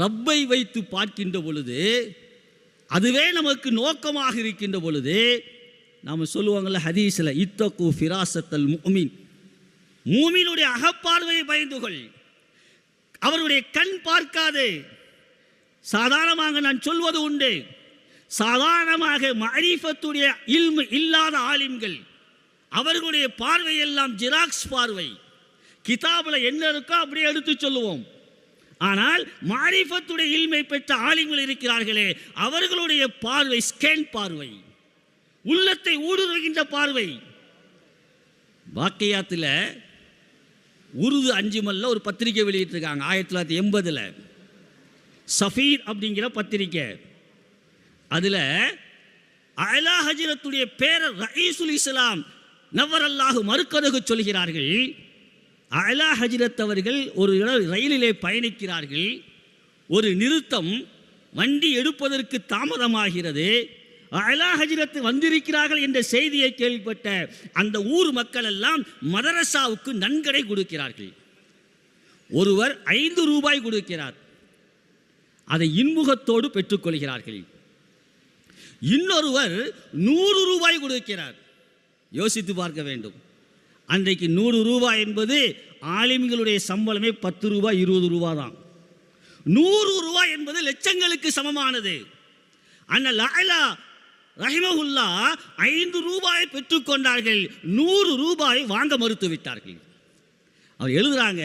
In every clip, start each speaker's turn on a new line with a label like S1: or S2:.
S1: ரப்பை வைத்து பார்க்கின்ற பொழுது அதுவே நமக்கு நோக்கமாக இருக்கின்ற பொழுது நாம் சொல்லுவாங்கள்ல ஹதீஸில் இத்தகு ஃபிராசத்தல் மூமின் மூமினுடைய அகப்பார்வையை பயந்து கொள். அவருடைய கண் பார்க்காது. சாதாரணமாக நான் சொல்வது உண்டு. சாதாரணமாக மரீஃபத்துடைய இல்மு இல்லாத ஆலிம்கள் அவர்களுடைய பார்வையெல்லாம் ஜிராக்ஸ் பார்வை. கிதாபில் என்ன இருக்கோ அப்படியே எடுத்து சொல்லுவோம். ஆனால் மாரிஃபத்துடைய இல்மை பெற்ற ஆலிம்கள் இருக்கிறார்களே அவர்களுடைய பார்வை ஸ்கேன் பார்வை. உள்ளத்தை ஊடுருவுகின்ற பார்வை. வாக்கியாத்தில் உருது அஞ்சுமல்ல ஒரு பத்திரிக்கை வெளியிட்டிருக்காங்க ஆயிரத்தி தொள்ளாயிரத்தி எண்பதில். சஃபீர் அப்படிங்கிற பத்திரிக்கை. அதில் அலா ஹஜரத்துடைய பேரர் ரயீசுல் இஸ்லாம் நவர் அல்லாஹு மறுக்கதகு சொல்கிறார்கள் அலா ஹஜரத் அவர்கள் ஒரு இட ரயிலிலே பயணிக்கிறார்கள். ஒரு நிறுத்தம் வண்டி எடுப்பதற்கு தாமதமாகிறது. அலா ஹஜரத் வந்திருக்கிறார்கள் என்ற செய்தியை கேள்விப்பட்ட அந்த ஊர் மக்கள் எல்லாம் மதரசாவுக்கு நன்கடை கொடுக்கிறார்கள். ஒருவர் ஐந்து ரூபாய் கொடுக்கிறார். அதை இன்முகத்தோடு பெற்றுக்கொள்கிறார்கள். இன்னொருவர் நூறு ரூபாய் கொடுக்கிறார். யோசித்து பார்க்க வேண்டும். அன்றைக்கு நூறு ரூபாய் என்பது ஆலிம்களுடைய சம்பளமே பத்து ரூபாய் இருபது ரூபாய் தான். நூறு ரூபாய் என்பது லட்சங்களுக்கு சமமானது. அண்ணா லாயலா ரஹிமகுல்லா ஐந்து ரூபாயை பெற்றுக்கொண்டார்கள் நூறு ரூபாய் வாங்க மறுத்து விட்டார்கள். அவர் எழுதுறாங்க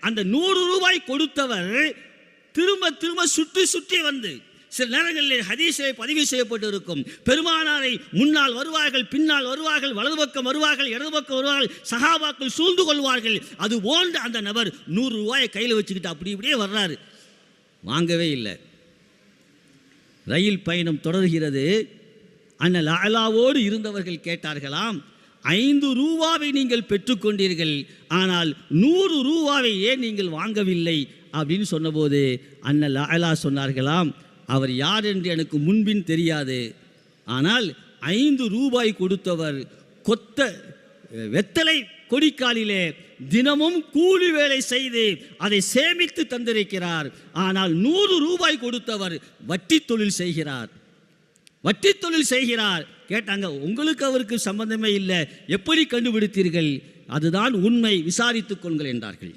S1: அந்த நூறு ரூபாய் கொடுத்தவர் திரும்ப திரும்ப சுற்றி சுற்றி வந்து சில நேரங்களில் ஹதீஸை பதிவு செய்யப்பட்டு இருக்கும் பெருமானாரை முன்னால் வருவார்கள் பின்னால் வருவார்கள் வலது பக்கம் வருவார்கள் இடது பக்கம் வருவார்கள் சகாபாக்கள் சூழ்ந்து கொள்வார்கள். அது போன்ற அந்த நபர் நூறு ரூபாயை கையில் வச்சுக்கிட்டு அப்படி இப்படியே வர்றாரு. வாங்கவே இல்லை. ரயில் பயணம் தொடர்கிறது. அண்ணல் அலாவோடு இருந்தவர்கள் கேட்டார்களாம் ஐந்து ரூபாவை நீங்கள் பெற்றுக்கொண்டீர்கள் ஆனால் நூறு ரூபாவை ஏன் நீங்கள் வாங்கவில்லை? அப்படின்னு சொன்னபோது அண்ணல் அலா சொன்னார்களாம் அவர் யார் என்று எனக்கு முன்பின் தெரியாது. ஆனால் ஐந்து ரூபாய் கொடுத்தவர் கொத்த வெத்தலை கொடிக்காலிலே தினமும் கூலி வேலை செய்து அதை சேமித்து தந்திருக்கிறார். ஆனால் நூறு ரூபாய் கொடுத்தவர் வட்டி தொழில் செய்கிறார். வட்டி தொழில் செய்கிறார். கேட்டாங்க உங்களுக்கு அவருக்கு சம்பந்தமே இல்லை. எப்படி கண்டுபிடித்தீர்கள்? அதுதான் உண்மை. விசாரித்துக் கொள்கள் என்றார்கள்.